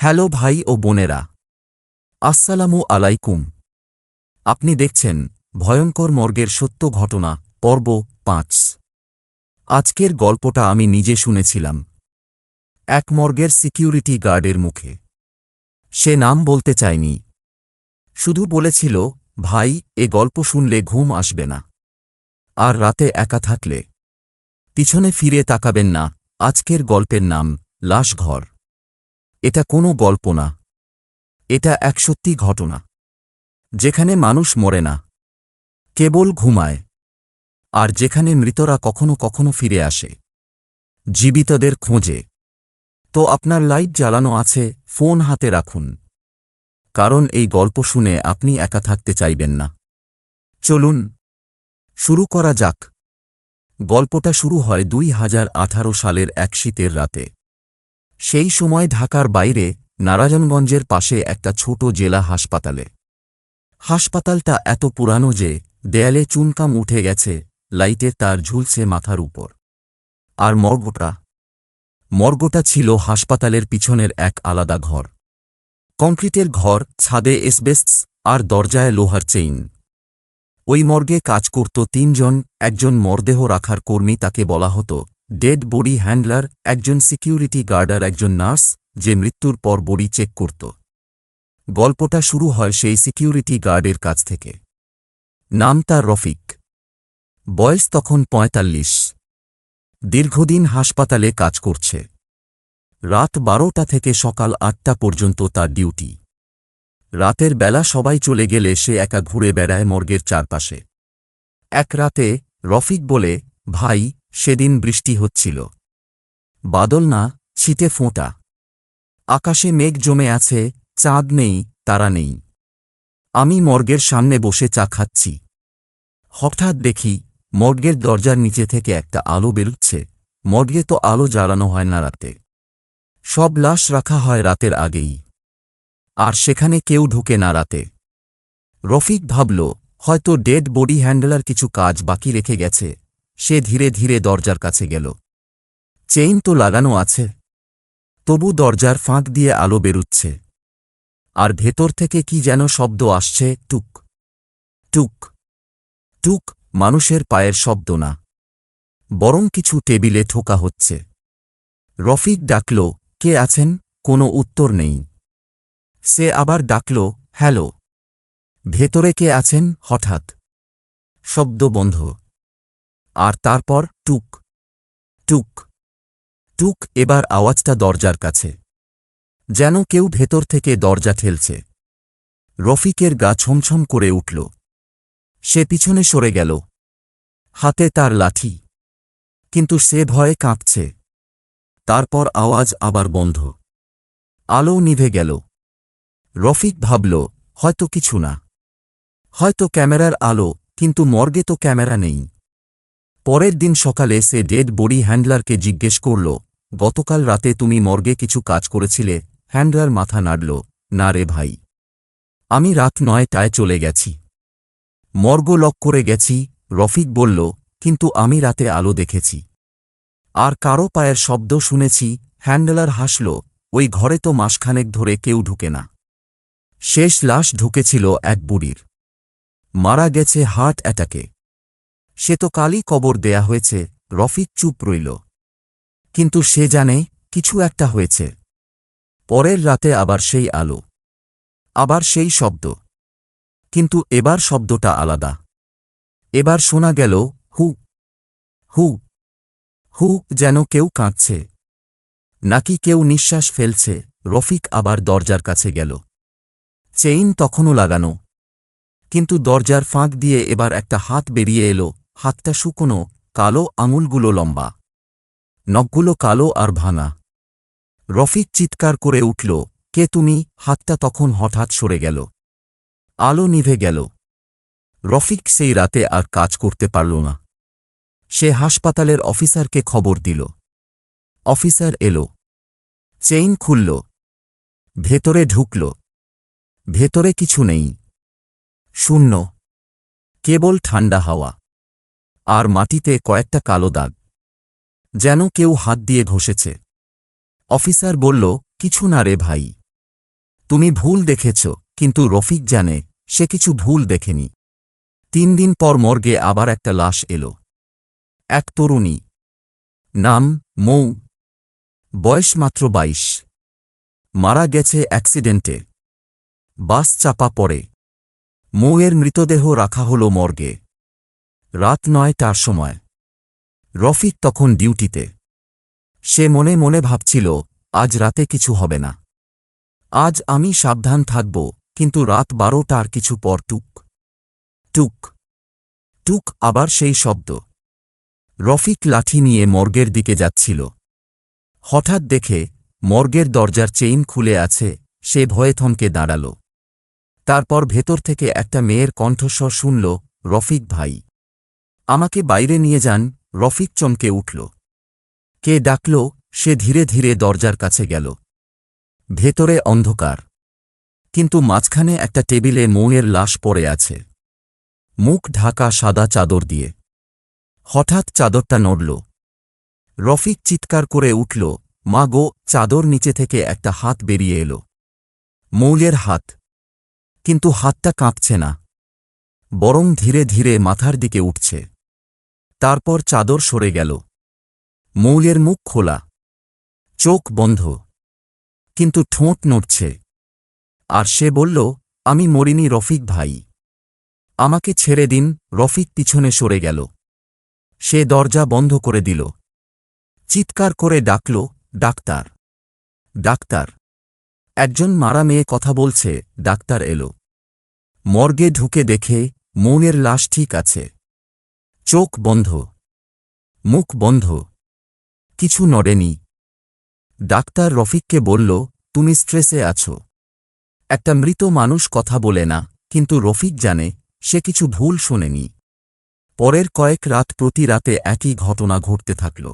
Hello ভাই ও বোনেরা। আসসালামু আলাইকুম। আপনি দেখছেন ভয়ঙ্কর মর্গের সত্য ঘটনা, পর্ব পাঁচ। আজকের গল্পটা আমি নিজে শুনেছিলাম। এক মর্গের সিকিউরিটি গার্ডের মুখে। সে নাম বলতে চায়নি। শুধু বলেছিল, ভাই, এ গল্প শুনলে ঘুম আসবে না। আর রাতে একা থাকলে। পিছনে ফিরে তাকাবেন না। আজকের গল্পের নাম লাশঘর এটা কোনো গল্প না। এটা এক সত্যি ঘটনা। যেখানে মানুষ মরে না। কেবল ঘুমায়। আর যেখানে মৃতরা কখনো কখনো ফিরে আসে। জীবিতদের খোঁজে। তো আপনার লাইট জ্বালানো আছে, ফোন হাতে রাখুন। কারণ এই গল্প শুনে আপনি একা থাকতে চাইবেন না। চলুন, শুরু করা যাক। গল্পটা শুরু হয় দুই হাজার আঠারো সালের এক শীতের রাতে। সেই সময় ঢাকার বাইরে নারায়ণগঞ্জের পাশে একটা ছোট জেলা হাসপাতালে। হাসপাতালটা এত পুরানো যে দেয়ালে চুনকাম উঠে গেছে, লাইটের তার ঝুলছে মাথার উপর। আর মর্গটা? মর্গটা ছিল হাসপাতালের পিছনের এক আলাদা ঘর। কংক্রিটের ঘর, ছাদে এসবেস্টস আর দরজায় লোহার চেইন। ওই মর্গে কাজ করত তিনজন, একজন মরদেহ রাখার কর্মী তাকে বলা হতো ডেড বডি হ্যান্ডলার, একজন সিকিউরিটি গার্ডার, একজন নার্স, যে মৃত্যুর পর বডি চেক করত। গল্পটা শুরু হয় সেই সিকিউরিটি গার্ডের কাছ থেকে। নাম তার রফিক। বয়স তখন পঁয়তাল্লিশ। দীর্ঘদিন হাসপাতালে কাজ করছে। রাত বারোটা থেকে সকাল আটটা পর্যন্ত তার ডিউটি। রাতের বেলা সবাই চলে গেলে সে একা ঘুরে বেড়ায় মর্গের চারপাশে। এক রাতে রফিক বলে, ভাই সেদিন বৃষ্টি হচ্ছিল। বাদল না ছিটে ফোঁটা। আকাশে মেঘ জমে আছে, চাঁদ নেই, তারা নেই। আমি মর্গের সামনে বসে চা খাচ্ছি। হঠাৎ দেখি, মর্গের দরজার নিচে থেকে একটা আলো বেরুচ্ছে। মর্গে তো আলো জ্বালানো হয় না রাতে। সব লাশ রাখা হয় রাতের আগেই। আর সেখানে কেউ ঢুকে না রাতে। রফিক ভাবল, হয়তো ডেড বডি হ্যান্ডলার কিছু কাজ বাকি রেখে গেছে। সে ধীরে ধীরে দরজার কাছে গেল। চেইন তো লাগানো আছে। তবু দরজার ফাঁক দিয়ে আলো বেরুচ্ছে। আর ভেতর থেকে কি যেন শব্দ আসছে, টুক। টুক। টুক মানুষের পায়ের শব্দ না। বরং কিছু টেবিলে ঠোকা হচ্ছে। রফিক ডাকল, কে আছেন? কোনো উত্তর নেই। সে আবার ডাকল, হ্যালো। ভেতরে কে আছেন? হঠাৎ। শব্দ বন্ধ। আর তারপর টুক। টুক। টুক এবার আওয়াজটা দরজার কাছে। যেন কেউ ভেতর থেকে দরজা ঠেলছে। রফিকের গা ছমছম করে উঠল। সে পিছনে সরে গেল। হাতে তার লাঠি। কিন্তু সে ভয়ে কাঁপছে। তারপর আওয়াজ আবার বন্ধ। আলো নিভে গেল। রফিক ভাবল, হয়তো কিছু না। হয়তো ক্যামেরার আলো, কিন্তু মর্গে তো ক্যামেরা নেই। পরের দিন সকালে সে ডেড বডি হ্যান্ডলারকে জিজ্ঞেস করল, গতকাল রাতে তুমি মর্গে কিছু কাজ করেছিলে? হ্যান্ডলার মাথা নাড়ল, না রে ভাই। আমি রাত নয়টায় চলে গেছি। মর্গ লক করে গেছি, রফিক বলল, কিন্তু আমি রাতে আলো দেখেছি। আর কারও পায়ের শব্দ শুনেছি, হ্যান্ডলার হাসল, ওই ঘরে তো মাসখানেক ধরে কেউ ঢুকে না। শেষ লাশ ঢুকেছিল এক বুড়ির। মারা গেছে হার্ট অ্যাটাকে। সে তো কালই কবর দেয়া হয়েছে, রফিক চুপ রইল। কিন্তু সে জানে কিছু একটা হয়েছে। পরের রাতে আবার সেই আলো, আবার সেই শব্দ। কিন্তু এবার শব্দটা আলাদা। এবার শোনা গেল, হু হু হু যেন কেউ কাঁদছে। নাকি কেউ নিঃশ্বাস ফেলছে, রফিক আবার দরজার কাছে গেল। চেইন তখনও লাগানো। কিন্তু দরজার ফাঁক দিয়ে এবার একটা হাত বেরিয়ে এলো। হাতটা শুকনো, কালো আঙুলগুলো লম্বা। নখগুলো কালো আর ভাঙা। রফিক চিৎকার করে উঠল, কে তুমি? হাতটা তখন হঠাৎ সরে গেল। আলো নিভে গেল। রফিক সেই রাতে আর কাজ করতে পারল না। সে হাসপাতালের অফিসারকে খবর দিল। অফিসার এলো। চেইন খুলল। ভেতরে ঢুকল। ভেতরে কিছু নেই। শূন্য। কেবল ঠান্ডা হাওয়া। আর মাটিতে কয়েকটা কালো দাগ। যেন কেউ হাত দিয়ে ঘষেছে। অফিসার বলল, কিছু না রে ভাই। তুমি ভুল দেখেছ, কিন্তু রফিক জানে, সে কিছু ভুল দেখেনি। তিন দিন পর মর্গে আবার একটা লাশ এলো। এক তরুণী। নাম মৌ। বয়স মাত্র বাইশ। মারা গেছে অ্যাক্সিডেন্টে। বাস চাপা পড়ে। মৌয়ের মৃতদেহ রাখা হল মর্গে। রাত নয়টার সময়। রফিক তখন ডিউটিতে। সে মনে মনে ভাবছিল, আজ রাতে কিছু হবে না। আজ আমি সাবধান থাকব, কিন্তু রাত বারোটার কিছু পর টুক। টুক। টুক আবার সেই শব্দ। রফিক লাঠি নিয়ে মর্গের দিকে যাচ্ছিল। হঠাৎ দেখে মর্গের দরজার চেইন খুলে আছে, সে ভয়ে থমকে দাঁড়াল। তারপর ভেতর থেকে একটা মেয়ের কণ্ঠস্বর শুনল, রফিক ভাই। আমাকে বাইরে নিয়ে যান, রফিক চমকে উঠল। কে ডাকল, সে ধীরে ধীরে দরজার কাছে গেল। ভেতরে অন্ধকার। কিন্তু মাঝখানে একটা টেবিলে মৌয়ের লাশ পড়ে আছে। মুখ ঢাকা সাদা চাদর দিয়ে। হঠাৎ চাদরটা নড়ল। রফিক চিৎকার করে উঠল, মা গো, চাদর নিচে থেকে একটা হাত বেরিয়ে এলো। মৌলের হাত। কিন্তু হাতটা কাঁপছে না। বরং ধীরে ধীরে মাথার দিকে উঠছে। তারপর চাদর সরে গেল। মৌলের মুখ খোলা। চোখ বন্ধ। কিন্তু ঠোঁট নড়ছে। আর সে বলল, আমি মরিনি রফিক ভাই। আমাকে ছেড়ে দিন, রফিক পিছনে সরে গেল। সে দরজা বন্ধ করে দিল। চিৎকার করে ডাকল, ডাক্তার! ডাক্তার! একজন মারা মেয়ে কথা বলছে, ডাক্তার এলো। মর্গে ঢুকে দেখে মৌনের লাশ ঠিক আছে। চোখ বন্ধ। মুখ বন্ধ। কিছু নড়েনি। ডাক্তার রফিককে বলল, তুমি স্ট্রেসে আছো। একটা মৃত মানুষ কথা বলে না, কিন্তু রফিক জানে, সে কিছু ভুল শোনেনি। পরের কয়েক রাত প্রতি রাতে একই ঘটনা ঘটতে থাকল।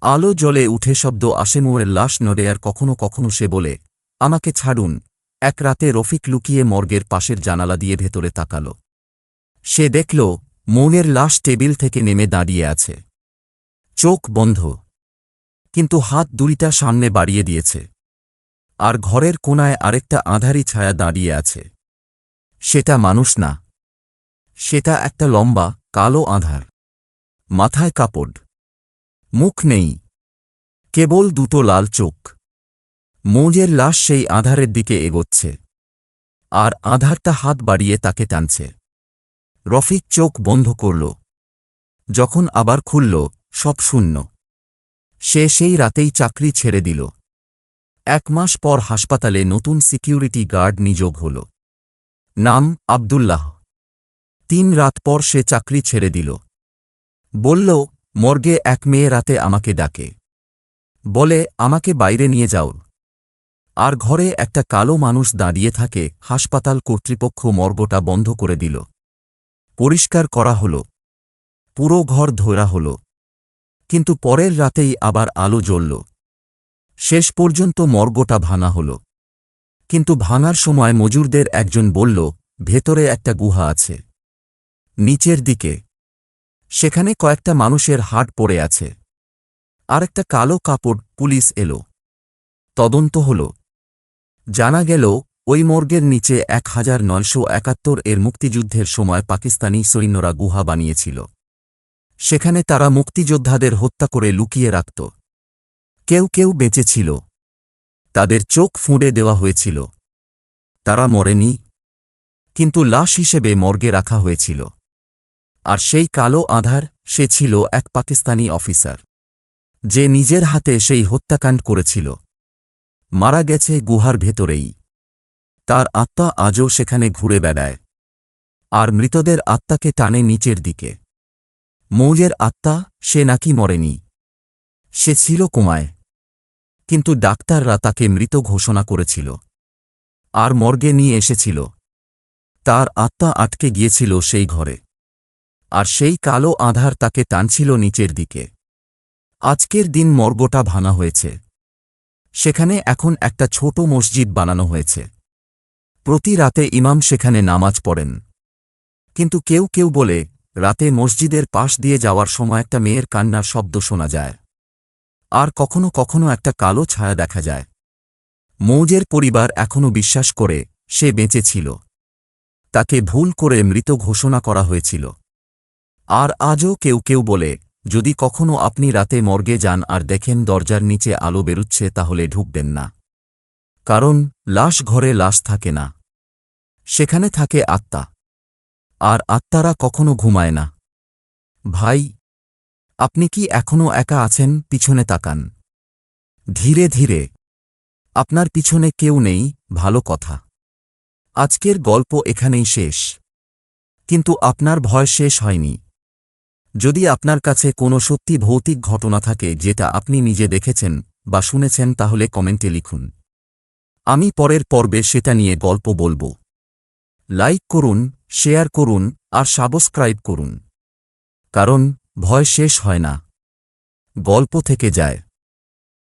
আলো জলে উঠে শব্দ আসে মোয়ের লাশ নড়ে আর কখনো কখনো সে বলে, আমাকে ছাড়ুন। এক রাতে রফিক লুকিয়ে মর্গের পাশের জানালা দিয়ে ভেতরে তাকাল। সে দেখল মৌনের লাশ টেবিল থেকে নেমে দাঁড়িয়ে আছে। চোখ বন্ধ। কিন্তু হাত দুইটা সামনে বাড়িয়ে দিয়েছে। আর ঘরের কোনায় আরেকটা আধারি ছায়া দাঁড়িয়ে আছে। সেটা মানুষ না। সেটা একটা লম্বা, কালো আধার। মাথায় কাপড়। মুখ নেই। কেবল দুটো লাল চোখ। মৌজের লাশ সেই আধারের দিকে এগোচ্ছে। আর আধারটা হাত বাড়িয়ে তাকে টানছে। রফিক চোখ বন্ধ করল। যখন আবার খুলল, সব শূন্য। সে সেই রাতেই চাকরি ছেড়ে দিল। এক মাস পর হাসপাতালে নতুন সিকিউরিটি গার্ড নিযোগ হল। নাম আবদুল্লাহ। তিন রাত পর সে চাকরি ছেড়ে দিল। বলল, মর্গে এক মেয়ে রাতে আমাকে ডাকে। বলে, আমাকে বাইরে নিয়ে যাও। আর ঘরে একটা কালো মানুষ দাঁড়িয়ে থাকে, হাসপাতাল কর্তৃপক্ষ মর্গটা বন্ধ করে দিল। পরিষ্কার করা হল। পুরো ঘর ধরা হল। কিন্তু পরের রাতেই আবার আলো জ্বলল। শেষ পর্যন্ত মর্গটা ভাঙা হল। কিন্তু ভাঙার সময় মজুরদের একজন বলল, ভেতরে একটা গুহা আছে। নিচের দিকে। সেখানে কয়েকটা মানুষের হাট পড়ে আছে। আর একটা কালো কাপড় পুলিশ এলো। তদন্ত হল। জানা গেল ওই মর্গের নিচে এক হাজার নয়শো একাত্তর এর মুক্তিযুদ্ধের সময় পাকিস্তানি সৈন্যরা গুহা বানিয়েছিল। সেখানে তারা মুক্তিযোদ্ধাদের হত্যা করে লুকিয়ে রাখত। কেউ কেউ বেঁচেছিল। তাদের চোখ ফুঁড়ে দেওয়া হয়েছিল। তারা মরেনি। কিন্তু লাশ হিসেবে মর্গে রাখা হয়েছিল। আর সেই কালো আধার, সে ছিল এক পাকিস্তানি অফিসার। যে নিজের হাতে সেই হত্যাকাণ্ড করেছিল। মারা গেছে গুহার ভেতরেই। তার আত্মা আজও সেখানে ঘুরে বেড়ায়। আর মৃতদের আত্মাকে টানে নিচের দিকে। মৌজের আত্মা, সে নাকি মরেনি। সে ছিল কোমায়। কিন্তু ডাক্তাররা তাকে মৃত ঘোষণা করেছিল। আর মর্গে নিয়ে এসেছিল। তার আত্মা আটকে গিয়েছিল সেই ঘরে। আর সেই কালো আধার তাকে টানছিল নিচের দিকে। আজকের দিন মর্গটা ভাঙা হয়েছে। সেখানে এখন একটা ছোট মসজিদ বানানো হয়েছে। প্রতি রাতে ইমাম সেখানে নামাজ পড়েন। কিন্তু কেউ কেউ বলে, রাতে মসজিদের পাশ দিয়ে যাওয়ার সময় একটা মেয়ের কান্নার শব্দ শোনা যায়। আর কখনো কখনো একটা কালো ছায়া দেখা যায়। মৌজের পরিবার এখনও বিশ্বাস করে, সে বেঁচে ছিল। তাকে ভুল করে মৃত ঘোষণা করা হয়েছিল। আর আজও কেউ কেউ বলে, যদি কখনো আপনি রাতে মর্গে যান আর দেখেন দরজার নিচে আলো বেরুচ্ছে, তাহলে ঢুকবেন না। কারণ লাশ ঘরে লাশ থাকে না। সেখানে থাকে আত্মা। আর আত্মারা কখনো ঘুমায় না। ভাই, আপনি কি এখনও একা আছেন? পিছনে তাকান। ধীরে ধীরে। আপনার পিছনে কেউ নেই, ভালো কথা। আজকের গল্প এখানেই শেষ। কিন্তু আপনার ভয় শেষ হয়নি। যদি আপনার কাছে কোনো সত্যি ভৌতিক ঘটনা থাকে যেটা আপনি নিজে দেখেছেন বা শুনেছেন, তাহলে কমেন্টে লিখুন। আমি পরের পর্বে সেটা নিয়ে গল্প বলব। লাইক করুন, শেয়ার করুন, আর সাবস্ক্রাইব করুন। কারণ, ভয় শেষ হয় না। গল্প থেকে যায়।